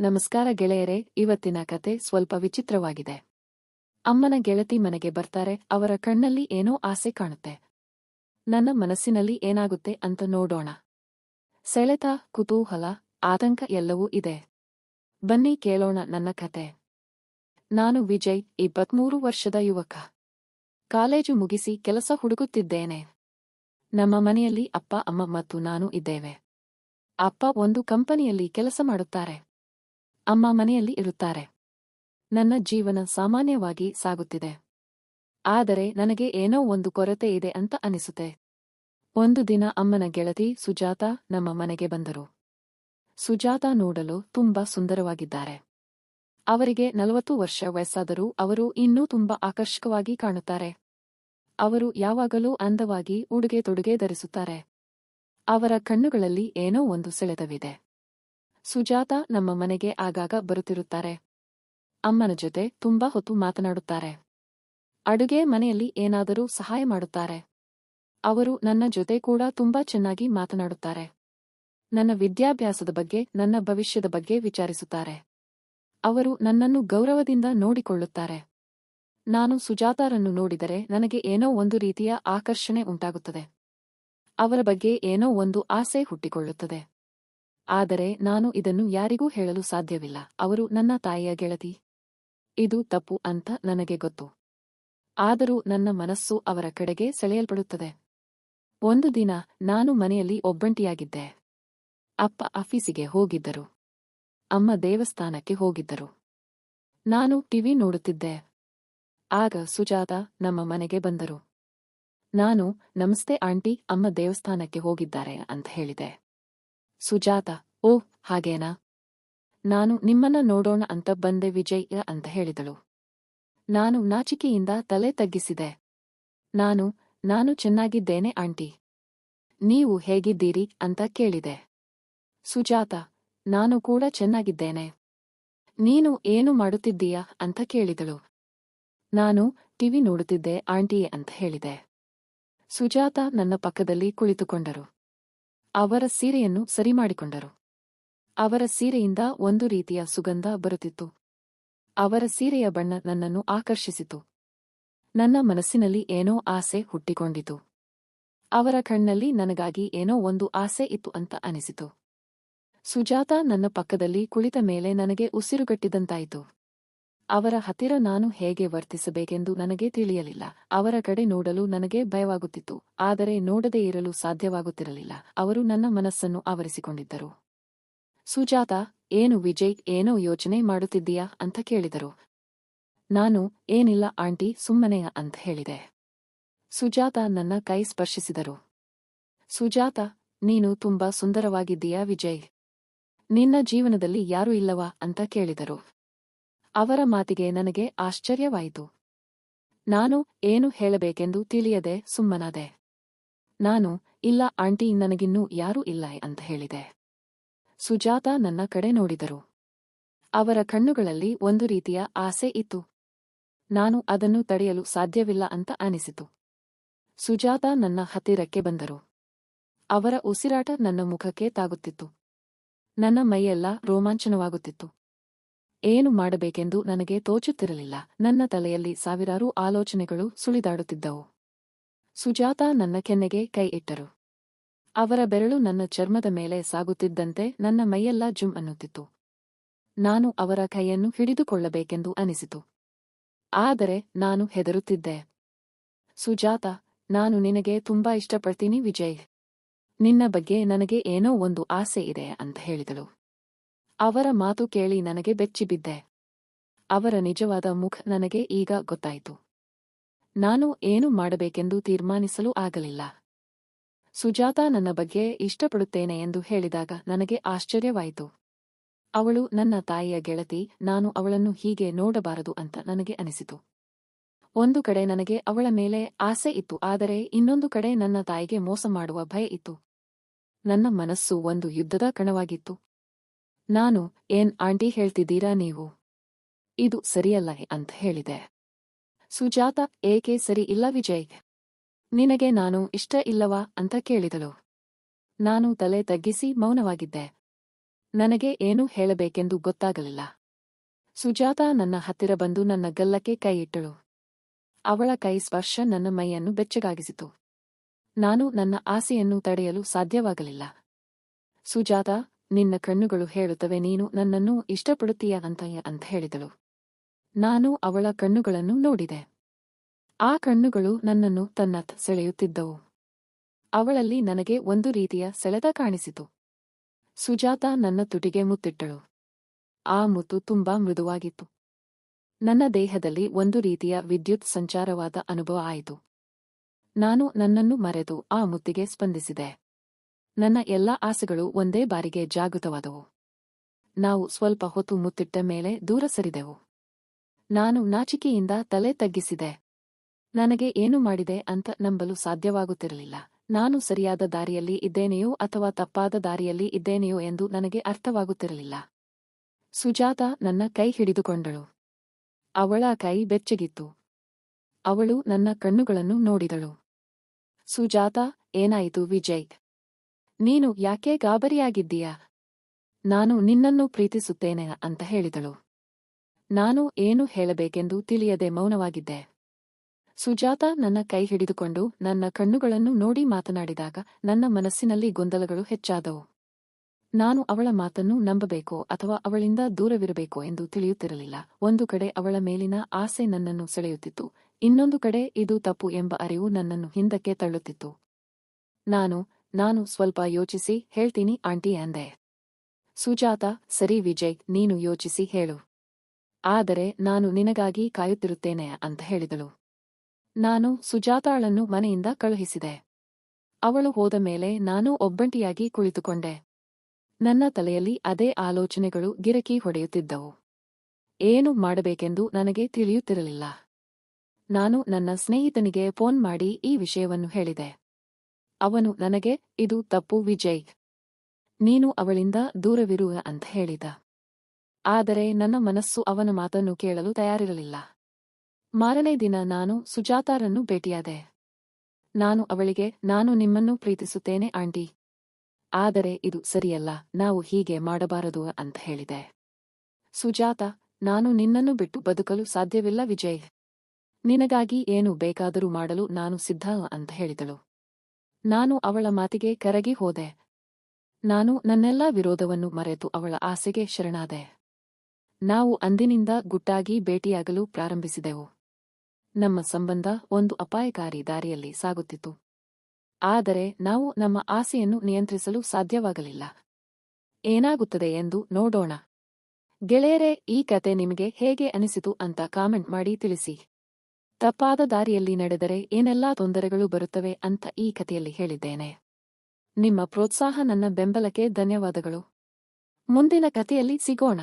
ನಮಸ್ಕಾರ ಗೆಳೆಯರೇ, ಇವತ್ತಿನ ಕತೆ ಸ್ವಲ್ಪ ವಿಚಿತ್ರವಾಗಿದೆ. ಅಮ್ಮನ ಗೆಳತಿ ಮನೆಗೆ ಬರ್ತಾರೆ, ಅವರ ಕಣ್ಣಲ್ಲಿ ಏನೋ ಆಸೆ ಕಾಣುತ್ತೆ. ನನ್ನ ಮನಸ್ಸಿನಲ್ಲಿ ಏನಾಗುತ್ತೆ ಅಂತ ನೋಡೋಣ. ಸೆಳೆತ, ಕುತೂಹಲ, ಆತಂಕ ಎಲ್ಲವೂ ಇದೆ. ಬನ್ನಿ ಕೇಳೋಣ ನನ್ನ ಕತೆ. ನಾನು ವಿಜಯ್, ಇಪ್ಪತ್ಮೂರು ವರ್ಷದ ಯುವಕ. ಕಾಲೇಜು ಮುಗಿಸಿ ಕೆಲಸ ಹುಡುಕುತ್ತಿದ್ದೇನೆ. ನಮ್ಮ ಮನೆಯಲ್ಲಿ ಅಪ್ಪ, ಅಮ್ಮ ಮತ್ತು ನಾನು ಇದ್ದೇವೆ. ಅಪ್ಪ ಒಂದು ಕಂಪನಿಯಲ್ಲಿ ಕೆಲಸ ಮಾಡುತ್ತಾರೆ. ಅಮ್ಮ ಮನೆಯಲ್ಲಿ ಇರುತ್ತಾರೆ. ನನ್ನ ಜೀವನ ಸಾಮಾನ್ಯವಾಗಿ ಸಾಗುತ್ತಿದೆ. ಆದರೆ ನನಗೆ ಏನೋ ಒಂದು ಕೊರತೆ ಇದೆ ಅಂತ ಅನಿಸುತ್ತೆ. ಒಂದು ದಿನ ಅಮ್ಮನ ಗೆಳತಿ ಸುಜಾತ ನಮ್ಮ ಮನೆಗೆ ಬಂದರು. ಸುಜಾತ ನೋಡಲು ತುಂಬಾ ಸುಂದರವಾಗಿದ್ದಾರೆ. ಅವರಿಗೆ ನಲವತ್ತು ವರ್ಷ ವಯಸ್ಸಾದರೂ ಅವರು ಇನ್ನೂ ತುಂಬಾ ಆಕರ್ಷಕವಾಗಿ ಕಾಣುತ್ತಾರೆ. ಅವರು ಯಾವಾಗಲೂ ಅಂದವಾಗಿ ಉಡುಗೆ ತೊಡುಗೆ ಧರಿಸುತ್ತಾರೆ. ಅವರ ಕಣ್ಣುಗಳಲ್ಲಿ ಏನೋ ಒಂದು ಸೆಳೆತವಿದೆ. ಸುಜಾತ ನಮ್ಮ ಮನೆಗೆ ಆಗಾಗ ಬರುತ್ತಿರುತ್ತಾರೆ. ಅಮ್ಮನ ಜೊತೆ ತುಂಬಾ ಹೊತ್ತು ಮಾತನಾಡುತ್ತಾರೆ. ಅಡುಗೆ ಮನೆಯಲ್ಲಿ ಏನಾದರೂ ಸಹಾಯ ಮಾಡುತ್ತಾರೆ. ಅವರು ನನ್ನ ಜೊತೆ ಕೂಡ ತುಂಬಾ ಚೆನ್ನಾಗಿ ಮಾತನಾಡುತ್ತಾರೆ. ನನ್ನ ವಿದ್ಯಾಭ್ಯಾಸದ ಬಗ್ಗೆ, ನನ್ನ ಭವಿಷ್ಯದ ಬಗ್ಗೆ ವಿಚಾರಿಸುತ್ತಾರೆ. ಅವರು ನನ್ನನ್ನು ಗೌರವದಿಂದ ನೋಡಿಕೊಳ್ಳುತ್ತಾರೆ. ನಾನು ಸುಜಾತಾರನ್ನು ನೋಡಿದರೆ ನನಗೆ ಏನೋ ಒಂದು ರೀತಿಯ ಆಕರ್ಷಣೆ ಉಂಟಾಗುತ್ತದೆ. ಅವರ ಬಗ್ಗೆ ಏನೋ ಒಂದು ಆಸೆ ಹುಟ್ಟಿಕೊಳ್ಳುತ್ತದೆ. ಆದರೆ ನಾನು ಇದನ್ನು ಯಾರಿಗೂ ಹೇಳಲು ಸಾಧ್ಯವಿಲ್ಲ. ಅವರು ನನ್ನ ತಾಯಿಯ ಗೆಳತಿ. ಇದು ತಪ್ಪು ಅಂತ ನನಗೆ ಗೊತ್ತು. ಆದರೂ ನನ್ನ ಮನಸ್ಸು ಅವರ ಕಡೆಗೆ ಸೆಳೆಯಲ್ಪಡುತ್ತದೆ. ಒಂದು ದಿನ ನಾನು ಮನೆಯಲ್ಲಿ ಒಬ್ಬಂಟಿಯಾಗಿದ್ದೆ. ಅಪ್ಪ ಆಫೀಸಿಗೆ ಹೋಗಿದ್ದರು. ಅಮ್ಮ ದೇವಸ್ಥಾನಕ್ಕೆ ಹೋಗಿದ್ದರು. ನಾನು ಟಿವಿ ನೋಡುತ್ತಿದ್ದೆ. ಆಗ ಸುಜಾತ ನಮ್ಮ ಮನೆಗೆ ಬಂದರು. ನಾನು, ನಮಸ್ತೆ ಆಂಟಿ, ಅಮ್ಮ ದೇವಸ್ಥಾನಕ್ಕೆ ಹೋಗಿದ್ದಾರೆ ಅಂತ ಹೇಳಿದೆ. ಸುಜಾತ, ಓ, ಹಾಗೇನಾ? ನಾನು ನಿಮ್ಮನ್ನ ನೋಡೋಣ ಅಂತ ಬಂದೆ ವಿಜಯ್ ಅಂತ ಹೇಳಿದಳು. ನಾನು ನಾಚಿಕೆಯಿಂದ ತಲೆ ತಗ್ಗಿಸಿದೆ. ನಾನು ನಾನು ಚೆನ್ನಾಗಿದ್ದೇನೆ ಆಂಟಿ. ನೀವು ಹೇಗಿದ್ದೀರಿ ಅಂತ ಕೇಳಿದೆ. ಸುಜಾತ, ನಾನು ಕೂಡ ಚೆನ್ನಾಗಿದ್ದೇನೆ. ನೀನು ಏನು ಮಾಡುತ್ತಿದ್ದೀಯಾ ಅಂತ ಕೇಳಿದಳು. ನಾನು ಟಿವಿ ನೋಡುತ್ತಿದ್ದೆ ಆಂಟಿ ಅಂತ ಹೇಳಿದೆ. ಸುಜಾತ ನನ್ನ ಪಕ್ಕದಲ್ಲಿ ಕುಳಿತುಕೊಂಡರು. ಅವರ ಸೀರೆಯನ್ನು ಸರಿಮಾಡಿಕೊಂಡರು. ಅವರ ಸೀರೆಯಿಂದ ಒಂದು ರೀತಿಯ ಸುಗಂಧ ಬರುತ್ತಿತ್ತು. ಅವರ ಸೀರೆಯ ಬಣ್ಣ ನನ್ನನ್ನು ಆಕರ್ಷಿಸಿತು. ನನ್ನ ಮನಸ್ಸಿನಲ್ಲಿ ಏನೋ ಆಸೆ ಹುಟ್ಟಿಕೊಂಡಿತು. ಅವರ ಕಣ್ಣಲ್ಲಿ ನನಗಾಗಿ ಏನೋ ಒಂದು ಆಸೆ ಇತ್ತು ಅಂತ ಅನಿಸಿತು. ಸುಜಾತ ನನ್ನ ಪಕ್ಕದಲ್ಲಿ ಕುಳಿತ ಮೇಲೆ ನನಗೆ ಉಸಿರುಗಟ್ಟಿದಂತಾಯಿತು. ಅವರ ಹತ್ತಿರ ನಾನು ಹೇಗೆ ವರ್ತಿಸಬೇಕೆಂದು ನನಗೆ ತಿಳಿಯಲಿಲ್ಲ. ಅವರ ಕಡೆ ನೋಡಲು ನನಗೆ ಭಯವಾಗುತ್ತಿತ್ತು. ಆದರೆ ನೋಡದೇ ಇರಲು ಸಾಧ್ಯವಾಗುತ್ತಿರಲಿಲ್ಲ. ಅವರು ನನ್ನ ಮನಸ್ಸನ್ನು ಆವರಿಸಿಕೊಂಡಿದ್ದರು. ಸುಜಾತ, ಏನು ವಿಜಯ್, ಏನೋ ಯೋಚನೆ ಮಾಡುತ್ತಿದ್ದೀಯಾ ಅಂತ ಕೇಳಿದರು. ನಾನು, ಏನಿಲ್ಲ ಆಂಟಿ ಸುಮ್ಮನೆಯ ಅಂತ ಹೇಳಿದೆ. ಸುಜಾತ ನನ್ನ ಕೈ ಸ್ಪರ್ಶಿಸಿದರು. ಸುಜಾತ, ನೀನು ತುಂಬಾ ಸುಂದರವಾಗಿದ್ದೀಯಾ ವಿಜಯ್? ನಿನ್ನ ಜೀವನದಲ್ಲಿ ಯಾರೂ ಇಲ್ಲವಾ ಅಂತ ಕೇಳಿದರು. ಅವರ ಮಾತಿಗೆ ನನಗೆ ಆಶ್ಚರ್ಯವಾಯಿತು. ನಾನು ಏನು ಹೇಳಬೇಕೆಂದು ತಿಳಿಯದೆ ಸುಮ್ಮನಾದೆ. ನಾನು, ಇಲ್ಲ ಆಂಟಿ, ನನಗಿನ್ನೂ ಯಾರೂ ಇಲ್ಲ ಅಂತ ಹೇಳಿದೆ. ಸುಜಾತ ನನ್ನ ಕಡೆ ನೋಡಿದರು. ಅವರ ಕಣ್ಣುಗಳಲ್ಲಿ ಒಂದು ರೀತಿಯ ಆಸೆ ಇತ್ತು. ನಾನು ಅದನ್ನು ತಡೆಯಲು ಸಾಧ್ಯವಿಲ್ಲ ಅಂತ ಅನಿಸಿತು. ಸುಜಾತ ನನ್ನ ಹತ್ತಿರಕ್ಕೆ ಬಂದರು. ಅವರ ಉಸಿರಾಟ ನನ್ನ ಮುಖಕ್ಕೆ ತಾಗುತ್ತಿತ್ತು. ನನ್ನ ಮೈಯೆಲ್ಲ ರೋಮಾಂಚನವಾಗುತ್ತಿತ್ತು. ಏನು ಮಾಡಬೇಕೆಂದು ನನಗೆ ತೋಚುತ್ತಿರಲಿಲ್ಲ. ನನ್ನ ತಲೆಯಲ್ಲಿ ಸಾವಿರಾರು ಆಲೋಚನೆಗಳು ಸುಳಿದಾಡುತ್ತಿದ್ದವು. ಸುಜಾತ ನನ್ನ ಕೆನ್ನೆಗೆ ಕೈ ಇಟ್ಟರು. ಅವರ ಬೆರಳು ನನ್ನ ಚರ್ಮದ ಮೇಲೆ ಸಾಗುತ್ತಿದ್ದಂತೆ ನನ್ನ ಮೈಯೆಲ್ಲ ಜುಮ್ ಅನ್ನುತ್ತಿತ್ತು. ನಾನು ಅವರ ಕೈಯನ್ನು ಹಿಡಿದುಕೊಳ್ಳಬೇಕೆಂದು ಅನಿಸಿತು. ಆದರೆ ನಾನು ಹೆದರುತ್ತಿದ್ದೆ. ಸುಜಾತ, ನಾನು ನಿನಗೆ ತುಂಬಾ ಇಷ್ಟಪಡ್ತೀನಿ ವಿಜಯ್. ನಿನ್ನ ಬಗ್ಗೆ ನನಗೆ ಏನೋ ಒಂದು ಆಸೆ ಇದೆ ಅಂತ ಹೇಳಿದಳು. ಅವರ ಮಾತು ಕೇಳಿ ನನಗೆ ಬೆಚ್ಚಿಬಿದ್ದೆ. ಅವರ ನಿಜವಾದ ಮುಖ ನನಗೆ ಈಗ ಗೊತ್ತಾಯಿತು. ನಾನು ಏನು ಮಾಡಬೇಕೆಂದು ತೀರ್ಮಾನಿಸಲು ಆಗಲಿಲ್ಲ. ಸುಜಾತ ನನ್ನ ಬಗ್ಗೆ ಇಷ್ಟಪಡುತ್ತೇನೆ ಎಂದು ಹೇಳಿದಾಗ ನನಗೆ ಆಶ್ಚರ್ಯವಾಯಿತು. ಅವಳು ನನ್ನ ತಾಯಿಯ ಗೆಳತಿ, ನಾನು ಅವಳನ್ನು ಹೀಗೆ ನೋಡಬಾರದು ಅಂತ ನನಗೆ ಅನಿಸಿತು. ಒಂದು ಕಡೆ ನನಗೆ ಅವಳ ಮೇಲೆ ಆಸೆ ಇತ್ತು, ಆದರೆ ಇನ್ನೊಂದು ಕಡೆ ನನ್ನ ತಾಯಿಗೆ ಮೋಸ ಮಾಡುವ ಭಯ ಇತ್ತು. ನನ್ನ ಮನಸ್ಸು ಒಂದು ಯುದ್ಧದ ಕಣವಾಗಿತ್ತು. ನಾನು ಏನ್ ಆಂಟಿ ಹೇಳ್ತಿದ್ದೀರಾ ನೀವು? ಇದು ಸರಿಯಲ್ಲ ಅಂತ ಹೇಳಿದೆ. ಸುಜಾತ, ಏಕೆ ಸರಿ ಇಲ್ಲ ವಿಜಯ್? ನಿನಗೆ ನಾನು ಇಷ್ಟ ಇಲ್ಲವಾ ಅಂತ ಕೇಳಿದಳು. ನಾನು ತಲೆ ತಗ್ಗಿಸಿ ಮೌನವಾಗಿದ್ದೆ. ನನಗೆ ಏನು ಹೇಳಬೇಕೆಂದು ಗೊತ್ತಾಗಲಿಲ್ಲ. ಸುಜಾತ ನನ್ನ ಹತ್ತಿರ ಬಂದು ನನ್ನ ಗಲ್ಲಕ್ಕೆ ಕೈಯಿಟ್ಟಳು ಅವಳ ಕೈ ಸ್ಪರ್ಶ ನನ್ನ ಮೈಯನ್ನು ಬೆಚ್ಚಗಾಗಿಸಿತು. ನಾನು ನನ್ನ ಆಸೆಯನ್ನು ತಡೆಯಲು ಸಾಧ್ಯವಾಗಲಿಲ್ಲ. ಸುಜಾತ ನಿನ್ನ ಕಣ್ಣುಗಳು ಹೇಳುತ್ತವೆ, ನೀನು ನನ್ನನ್ನು ಇಷ್ಟಪಡುತ್ತೀಯ ಅಂತ ಅಂತ ಹೇಳಿದಳು. ನಾನು ಅವಳ ಕಣ್ಣುಗಳನ್ನು ನೋಡಿದೆ. ಆ ಕಣ್ಣುಗಳು ನನ್ನನ್ನು ತನ್ನತ್ ಸೆಳೆಯುತ್ತಿದ್ದವು. ಅವಳಲ್ಲಿ ನನಗೆ ಒಂದು ರೀತಿಯ ಸೆಳೆತ ಕಾಣಿಸಿತು. ಸುಜಾತ ನನ್ನ ತುಟಿಗೆ ಮುತ್ತಿಟ್ಟಳು. ಆ ಮುತ್ತು ತುಂಬಾ ಮೃದುವಾಗಿತ್ತು. ನನ್ನ ದೇಹದಲ್ಲಿ ಒಂದು ರೀತಿಯ ವಿದ್ಯುತ್ ಸಂಚಾರವಾದ ಅನುಭವ ಆಯಿತು. ನಾನು ನನ್ನನ್ನು ಮರೆತು ಆ ಮುತ್ತಿಗೆ ಸ್ಪಂದಿಸಿದೆ. ನನ್ನ ಎಲ್ಲಾ ಆಸೆಗಳು ಒಂದೇ ಬಾರಿಗೆ ಜಾಗೃತವಾದವು. ನಾವು ಸ್ವಲ್ಪ ಹೊತ್ತು ಮುತ್ತಿಟ್ಟ ಮೇಲೆ ದೂರ ಸರಿದೆವು. ನಾನು ನಾಚಿಕೆಯಿಂದ ತಲೆ ತಗ್ಗಿಸಿದೆ. ನನಗೆ ಏನು ಮಾಡಿದೆ ಅಂತ ನಂಬಲು ಸಾಧ್ಯವಾಗುತ್ತಿರಲಿಲ್ಲ. ನಾನು ಸರಿಯಾದ ದಾರಿಯಲ್ಲಿ ಇದ್ದೇನೆಯೋ ಅಥವಾ ತಪ್ಪಾದ ದಾರಿಯಲ್ಲಿ ಇದ್ದೇನೆಯೋ ಎಂದು ನನಗೆ ಅರ್ಥವಾಗುತ್ತಿರಲಿಲ್ಲ. ಸುಜಾತ ನನ್ನ ಕೈ ಹಿಡಿದುಕೊಂಡಳು. ಅವಳ ಕೈ ಬೆಚ್ಚಗಿತ್ತು. ಅವಳು ನನ್ನ ಕಣ್ಣುಗಳನ್ನು ನೋಡಿದಳು. ಸುಜಾತ, ಏನಾಯಿತು ವಿಜಯ್? ನೀನು ಯಾಕೆ ಗಾಬರಿಯಾಗಿದ್ದೀಯಾ? ನಾನು ನಿನ್ನನ್ನು ಪ್ರೀತಿಸುತ್ತೇನೆ ಅಂತ ಹೇಳಿದಳು. ನಾನು ಏನು ಹೇಳಬೇಕೆಂದು ತಿಳಿಯದೆ ಮೌನವಾಗಿದ್ದೆ. ಸುಜಾತ ನನ್ನ ಕೈ ಹಿಡಿದುಕೊಂಡು ನನ್ನ ಕಣ್ಣುಗಳನ್ನು ನೋಡಿ ಮಾತನಾಡಿದಾಗ ನನ್ನ ಮನಸ್ಸಿನಲ್ಲಿ ಗೊಂದಲಗಳು ಹೆಚ್ಚಾದವು. ನಾನು ಅವಳ ಮಾತನ್ನು ನಂಬಬೇಕೋ ಅಥವಾ ಅವಳಿಂದ ದೂರವಿರಬೇಕೋ ಎಂದು ತಿಳಿಯುತ್ತಿರಲಿಲ್ಲ. ಒಂದು ಕಡೆ ಅವಳ ಮೇಲಿನ ಆಸೆ ನನ್ನನ್ನು ಸೆಳೆಯುತ್ತಿತ್ತು. ಇನ್ನೊಂದು ಕಡೆ ಇದು ತಪ್ಪು ಎಂಬ ಅರಿವು ನನ್ನನ್ನು ಹಿಂದಕ್ಕೆ ತಳ್ಳುತ್ತಿತ್ತು. ನಾನು ನಾನು ಸ್ವಲ್ಪ ಯೋಚಿಸಿ ಹೇಳ್ತೀನಿ, ಆಂಟಿ ಅಂದೆ. ಸುಜಾತ, ಸರಿ ವಿಜಯ್, ನೀನು ಯೋಚಿಸಿ ಹೇಳು. ಆದರೆ ನಾನು ನಿನಗಾಗಿ ಕಾಯುತ್ತಿರುತ್ತೇನೆ ಅಂತ ಹೇಳಿದಳು. ನಾನು ಸುಜಾತಾಳನ್ನು ಮನೆಯಿಂದ ಕಳುಹಿಸಿದೆ. ಅವಳು ಹೋದ ಮೇಲೆ ನಾನು ಒಬ್ಬಂಟಿಯಾಗಿ ಕುಳಿತುಕೊಂಡೆ. ನನ್ನ ತಲೆಯಲ್ಲಿ ಅದೇ ಆಲೋಚನೆಗಳು ಗಿರಕಿ ಹೊಡೆಯುತ್ತಿದ್ದವು. ಏನು ಮಾಡಬೇಕೆಂದು ನನಗೆ ತಿಳಿಯುತ್ತಿರಲಿಲ್ಲ. ನಾನು ನನ್ನ ಸ್ನೇಹಿತನಿಗೆ ಫೋನ್ ಮಾಡಿ ಈ ವಿಷಯವನ್ನು ಹೇಳಿದೆ. ಅವನು ನನಗೆ, ಇದು ತಪ್ಪು ವಿಜಯ್. ನೀನು ಅವಳಿಂದ ದೂರವಿರುವ ಅಂತ ಹೇಳಿದ. ಆದರೆ ನನ್ನ ಮನಸ್ಸು ಅವನ ಮಾತನ್ನು ಕೇಳಲು ತಯಾರಿರಲಿಲ್ಲ. ಮಾರನೇ ದಿನ ನಾನು ಸುಜಾತಾರನ್ನು ಭೇಟಿಯಾದೆ. ನಾನು ಅವಳಿಗೆ, ನಾನು ನಿಮ್ಮನ್ನು ಪ್ರೀತಿಸುತ್ತೇನೆ ಆಂಟಿ. ಆದರೆ ಇದು ಸರಿಯಲ್ಲ, ನಾವು ಹೀಗೆ ಮಾಡಬಾರದು ಅಂತ ಹೇಳಿದೆ. ಸುಜಾತ, ನಾನು ನಿನ್ನನ್ನು ಬಿಟ್ಟು ಬದುಕಲು ಸಾಧ್ಯವಿಲ್ಲ ವಿಜಯ್. ನಿನಗಾಗಿ ಏನು ಬೇಕಾದರೂ ಮಾಡಲು ನಾನು ಸಿದ್ಧ ಅಂತ ಹೇಳಿದಳು. ನಾನು ಅವಳ ಮಾತಿಗೆ ಕರಗಿ ಹೋದೆ. ನಾನು ನನ್ನೆಲ್ಲ ವಿರೋಧವನ್ನು ಮರೆತು ಅವಳ ಆಸೆಗೆ ಶರಣಾದೆ. ನಾವು ಅಂದಿನಿಂದ ಗುಟ್ಟಾಗಿ ಭೇಟಿಯಾಗಲು ಪ್ರಾರಂಭಿಸಿದೆವು. ನಮ್ಮ ಸಂಬಂಧ ಒಂದು ಅಪಾಯಕಾರಿ ದಾರಿಯಲ್ಲಿ ಸಾಗುತ್ತಿತ್ತು. ಆದರೆ ನಾವು ನಮ್ಮ ಆಸೆಯನ್ನು ನಿಯಂತ್ರಿಸಲು ಸಾಧ್ಯವಾಗಲಿಲ್ಲ. ಏನಾಗುತ್ತದೆ ಎಂದು ನೋಡೋಣ. ಗೆಳೆಯರೇ, ಈ ಕತೆ ನಿಮಗೆ ಹೇಗೆ ಅನಿಸಿತು ಅಂತ ಕಾಮೆಂಟ್ ಮಾಡಿ ತಿಳಿಸಿ. ತಪ್ಪಾದ ದಾರಿಯಲ್ಲಿ ನಡೆದರೆ ಏನೆಲ್ಲಾ ತೊಂದರೆಗಳು ಬರುತ್ತವೆ ಅಂತ ಈ ಕಥೆಯಲ್ಲಿ ಹೇಳಿದ್ದೇನೆ. ನಿಮ್ಮ ಪ್ರೋತ್ಸಾಹ ನನ್ನ ಬೆಂಬಲಕ್ಕೆ ಧನ್ಯವಾದಗಳು. ಮುಂದಿನ ಕಥೆಯಲ್ಲಿ ಸಿಗೋಣ.